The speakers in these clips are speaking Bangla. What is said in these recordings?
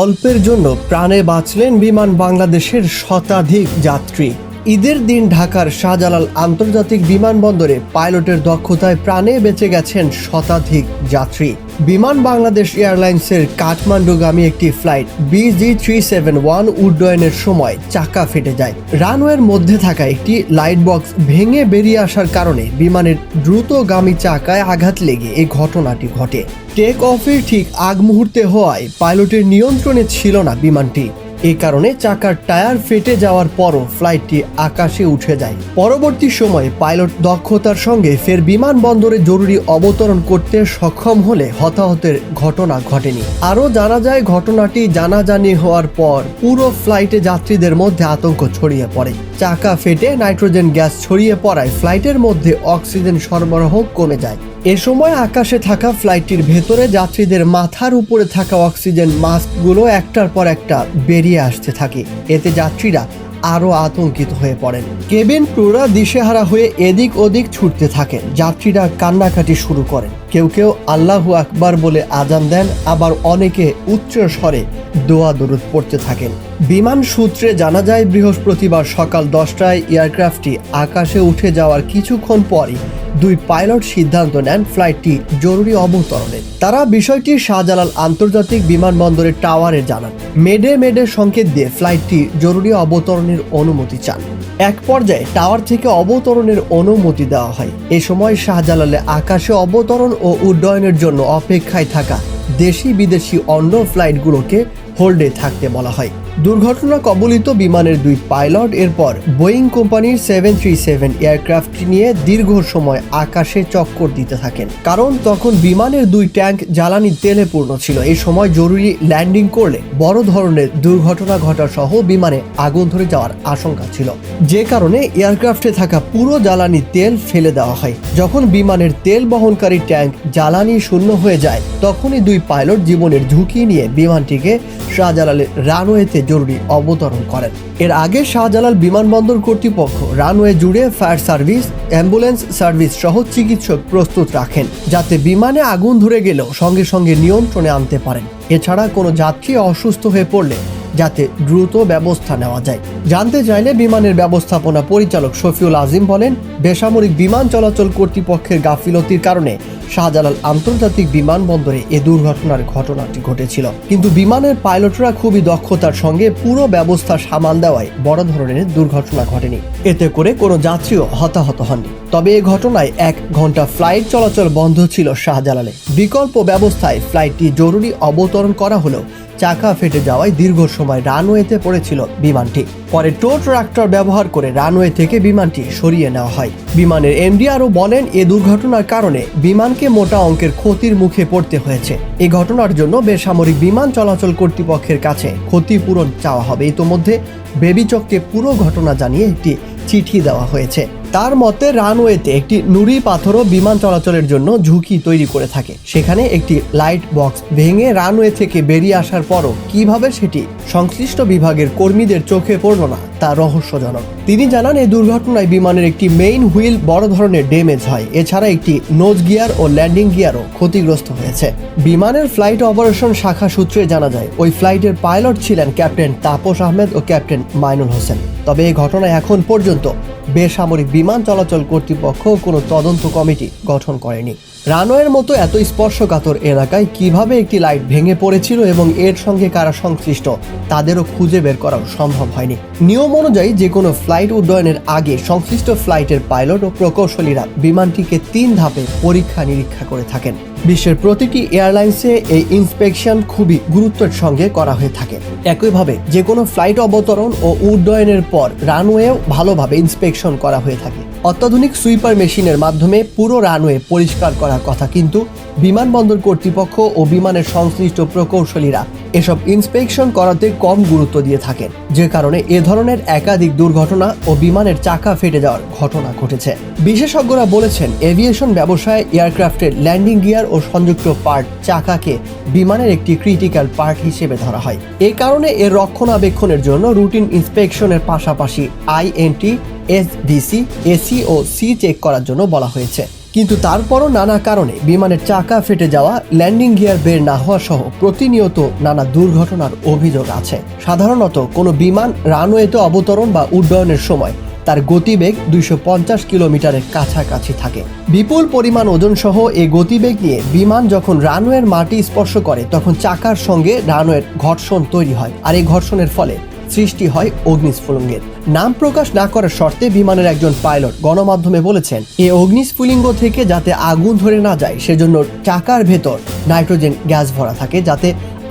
অল্পের জন্য প্রাণে বাঁচলেন বিমান বাংলাদেশের শতাধিক যাত্রী। ঈদের দিন ঢাকার শাহজালাল আন্তর্জাতিক বিমানবন্দরে পাইলটের দক্ষতায় প্রাণে বেঁচে গেছেন শতাধিক যাত্রী। বিমান বাংলাদেশ এয়ারলাইন্সের কাঠমান্ডুগামী একটি flight BG three seven one উড্ডয়নের সময় চাকা ফেটে যায়। রানওয়ের মধ্যে থাকা একটি লাইট বক্স ভেঙে বেরিয়ে আসার কারণে বিমানের দ্রুতগামী চাকায় আঘাত লেগে এই ঘটনাটি ঘটে। টেক অফের ঠিক আগ মুহূর্তে হওয়ায় পাইলটের নিয়ন্ত্রণে ছিল না বিমানটি। এই কারণে চাকার টায়ার ফেটে যাওয়ার পরও ফ্লাইটটি আকাশে উঠে যায়। পরবর্তী সময়ে পাইলট দক্ষতার সঙ্গে ফের বিমানবন্দরে জরুরি অবতরণ করতে সক্ষম হলে হতাহতের ঘটনা ঘটেনি। আরও জানা যায়, ঘটনাটি জানাজানি হওয়ার পর পুরো ফ্লাইটে যাত্রীদের মধ্যে আতঙ্ক ছড়িয়ে পড়ে। চাকা ফেটে নাইট্রোজেন গ্যাস ছড়িয়ে পড়ায় ফ্লাইটের মধ্যে অক্সিজেন সরবরাহ কমে যায়। এ সময় আকাশে থাকা ফ্লাইটটির ভেতরে যাত্রীদের মাথার উপরে থাকা অক্সিজেন মাস্কগুলো একটার পর একটা বেরিয়ে আসতে থাকে। এতে যাত্রীরা আরও আতঙ্কিত হয়ে পড়েন। কেবিন ক্রুরা দিশেহারা হয়ে এদিক ওদিক ছুটতে থাকেন। যাত্রীরা কান্নাকাটি শুরু করেন। কেউ কেউ আল্লাহু আকবার বলে আজান দেন, আবার অনেকে উচ্চ স্বরে দোয়া দরুদ পড়তে থাকেন। বিমান সূত্রে জানা যায়, বৃহস্পতিবার সকাল দশটায় এয়ারক্রাফটটি আকাশে উঠে যাওয়ার কিছুক্ষণ পরই দুই পাইলট সিদ্ধান্ত নেন ফ্লাইটটি জরুরি অবতরণের তারা বিষয়টি শাহজালাল আন্তর্জাতিক বিমানবন্দরের টাওয়ারে জানান। মেডে মেডে সংকেত দিয়ে ফ্লাইটটি জরুরি অবতরণের অনুমতি চান। এক পর্যায়ে টাওয়ার থেকে অবতরণের অনুমতি দেওয়া হয়। এ সময় শাহজালালে আকাশে অবতরণ ও উড্ডয়নের জন্য অপেক্ষায় থাকা দেশি বিদেশি অন্য ফ্লাইটগুলোকে হোল্ডে থাকতে বলা হয়। দুর্ঘটনা কবলিত বিমানের দুই পাইলট, এরপর বোয়িং কোম্পানির সেভেন থ্রি সেভেন এয়ারক্রাফট নিয়ে দীর্ঘ সময় আকাশে চক্কর দিতে থাকেন। কারণ তখন বিমানের দুই ট্যাঙ্ক জ্বালানি তেলে পূর্ণ ছিল। এই সময় জরুরি ল্যান্ডিং করলে বড় ধরনের দুর্ঘটনা ঘটা সহ বিমানে আগুন ধরে যাওয়ার আশঙ্কা ছিল। যে কারণে এয়ারক্রাফটে থাকা পুরো জ্বালানি তেল ফেলে দেওয়া হয়। যখন বিমানের তেল বহনকারী ট্যাঙ্ক জ্বালানি শূন্য হয়ে যায়, তখনই দুই পাইলট জীবনের ঝুঁকি নিয়ে বিমানটিকে শাহজালালের রানওয়েতে জরুরি অবতরণ করেন। এর আগে শাহজালাল বিমানবন্দর কর্তৃপক্ষ রানওয়ে জুড়ে ফায়ার সার্ভিস, অ্যাম্বুলেন্স সার্ভিস সহ চিকিৎসক প্রস্তুত রাখেন, যাতে বিমানে আগুন ধরে গেলেও সঙ্গে সঙ্গে নিয়ন্ত্রণে আনতে পারেন। এছাড়া কোনো যাত্রী অসুস্থ হয়ে পড়লে যাতে দ্রুত ব্যবস্থা নেওয়া যায়। জানতে চাইলে বিমানের ব্যবস্থাপনা পরিচালক শফিউল আজিম বলেন, বেসামরিক বিমান চলাচল কর্তৃপক্ষের গাফিলতির কারণে শাহজালাল আন্তর্জাতিক বিমানবন্দরে এ দুর্ঘটনার ঘটনাটি ঘটেছিল। কিন্তু বিমানের পাইলটরা খুবই দক্ষতার সঙ্গে পুরো ব্যবস্থা সামাল দেওয়ায় বড় ধরনের দুর্ঘটনা ঘটেনি। এতে করে কোনো যাত্রীও হতাহত হননি। তবে এ ঘটনায় এক ঘণ্টা ফ্লাইট চলাচল বন্ধ ছিল শাহজালালে। বিকল্প ব্যবস্থায় ফ্লাইটটি জরুরি অবতরণ করা হলেও চাকা ফেটে যাওয়ায় দীর্ঘ সময় রানওয়েতে পড়েছিল বিমানটি। পরে টো ট্রাক্টর ব্যবহার করে রানওয়ে থেকে বিমানটি সরিয়ে নেওয়া হয়। বিমানের এমডি আরও বলেন, এ দুর্ঘটনার কারণে বিমানকে মোটা অঙ্কের ক্ষতির মুখে পড়তে হয়েছে। এই ঘটনার জন্য বেসামরিক বিমান চলাচল কর্তৃপক্ষের কাছে ক্ষতিপূরণ চাওয়া হবে। ইতোমধ্যে বেবিচককে পুরো ঘটনা জানিয়ে একটি চিঠি দেওয়া হয়েছে। তার মতে রানওয়েতে একটি নুড়ি পাথরও বিমান চলাচলের জন্য ঝুঁকি তৈরি করে থাকে। সেখানে একটি লাইট বক্স ভেঙে রানওয়ে থেকে বেরিয়ে আসার পরও কীভাবে সেটি সংশ্লিষ্ট বিভাগের কর্মীদের চোখে পড়ল না, তা রহস্যজনক। তিনি জানান এই দুর্ঘটনায় বিমানের একটি মেইন হুইল বড় ধরনের ড্যামেজ হয়। এছাড়া একটি নোজ গিয়ার ও ল্যান্ডিং গিয়ারও ক্ষতিগ্রস্ত হয়েছে। বিমানের ফ্লাইট অপারেশন শাখা সূত্রে জানা যায়, ওই ফ্লাইটের পাইলট ছিলেন ক্যাপ্টেন তাপস আহমেদ ও ক্যাপ্টেন মাইনুল হোসেন। তবে এই ঘটনায় এখন পর্যন্ত বেসামরিক বিমান চলাচল কর্তৃপক্ষ কোনো তদন্ত কমিটি গঠন করেনি। রানওয়ের মতো এত স্পর্শকাতর এলাকায় কীভাবে একটি লাইট ভেঙে পড়েছিল এবং এর সঙ্গে কারা সংশ্লিষ্ট, তাদেরও খুঁজে বের করাও সম্ভব হয়নি। নিয়ম অনুযায়ী যে কোনো ফ্লাইট উড্ডয়নের আগে সংশ্লিষ্ট ফ্লাইটের পাইলট ও প্রকৌশলীরা বিমানটিকে তিন ধাপে পরীক্ষা নিরীক্ষা করে থাকেন। বিশ্বের প্রতিটি এয়ারলাইন্সে এই ইন্সপেকশন খুবই গুরুত্বের সঙ্গে করা হয়ে থাকে। একইভাবে যে কোনো ফ্লাইট অবতরণ ও উড্ডয়নের পর রানওয়েও ভালোভাবে ইন্সপেকশন করা হয়ে থাকে। অত্যাধুনিক সুইপার মেশিনের মাধ্যমে পুরো রানওয়ে পরিষ্কার করার কথা কিন্তু বিমানবন্দর কর্তৃপক্ষ ও বিমানের সংশ্লিষ্ট প্রকৌশলীরা এসব ইন্সপেকশন করাতে কম গুরুত্ব দিয়ে থাকেন, যে কারণে এ ধরনের একাধিক দুর্ঘটনা ও বিমানের চাকা ফেটে যাওয়ার ঘটনা ঘটেছে। বিশেষজ্ঞরা বলেছেন, এভিয়েশন ব্যবসায় এয়ারক্রাফটের ল্যান্ডিং গিয়ার ও সংযুক্ত পার্ট চাকাকে বিমানের একটি ক্রিটিক্যাল পার্ট হিসেবে ধরা হয়। এ কারণে এর রক্ষণাবেক্ষণের জন্য রুটিন ইন্সপেকশনের পাশাপাশি আইএনটি, এসডিসি, এসি ও সি চেক করার জন্য বলা হয়েছে। কিন্তু তারপরও নানা কারণে বিমানের চাকা ফেটে যাওয়া, ল্যান্ডিং গিয়ার বের না হওয়া সহ প্রতিনিয়ত নানা দুর্ঘটনার অভিযোগ আছে। সাধারণত কোনো বিমান রানওয়েতে অবতরণ বা উড্ডয়নের সময় তার গতিবেগ দুইশো পঞ্চাশ কিলোমিটারের কাছাকাছি থাকে। বিপুল পরিমাণ ওজন সহ এই গতিবেগ নিয়ে বিমান যখন রানওয়ের মাটি স্পর্শ করে, তখন চাকার সঙ্গে রানওয়ের ঘর্ষণ তৈরি হয়। আর এই ঘর্ষণের ফলে সৃষ্টি হয় অগ্নিস্ফুলিঙ্গের। নাম প্রকাশ না করার শর্তে বিমানের একজন পাইলট গণমাধ্যমে বলেছেন এই অগ্নিস্ফুলিঙ্গ থেকে যাতে আগুন ধরে না যায়, সেজন্য চাকার ভেতর নাইট্রোজেন গ্যাস ভরা থাকে যাতে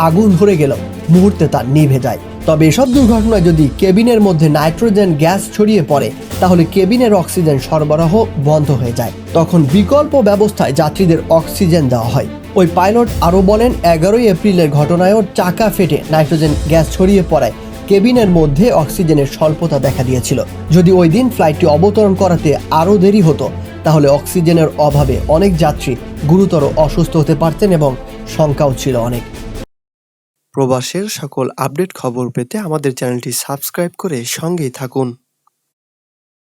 আগুন ধরে গেলেও মুহূর্তে তা নিভে যায়। তবে এসব দুর্ঘটনায় যদি কেবিনের মধ্যে নাইট্রোজেন গ্যাস ছড়িয়ে পড়ে, তাহলে কেবিনের অক্সিজেন সরবরাহ বন্ধ হয়ে যায়। তখন বিকল্প ব্যবস্থায় যাত্রীদের অক্সিজেন দেওয়া হয়। ওই পাইলট আরও বলেন, এগারোই এপ্রিলের ঘটনায়ও চাকা ফেটে নাইট্রোজেন গ্যাস ছড়িয়ে পড়ায় কেবিনের মধ্যে অক্সিজেনের স্বল্পতা দেখা দিয়েছিল। যদি ওই দিন ফ্লাইটটি অবতরণ করাতে আরও দেরি হতো, তাহলে অক্সিজেনের অভাবে অনেক যাত্রী গুরুতর অসুস্থ হতে পারতেন এবং শঙ্কাও ছিল অনেক। প্রবাসের সকল আপডেট খবর পেতে আমাদের চ্যানেলটি সাবস্ক্রাইব করে সঙ্গেই থাকুন।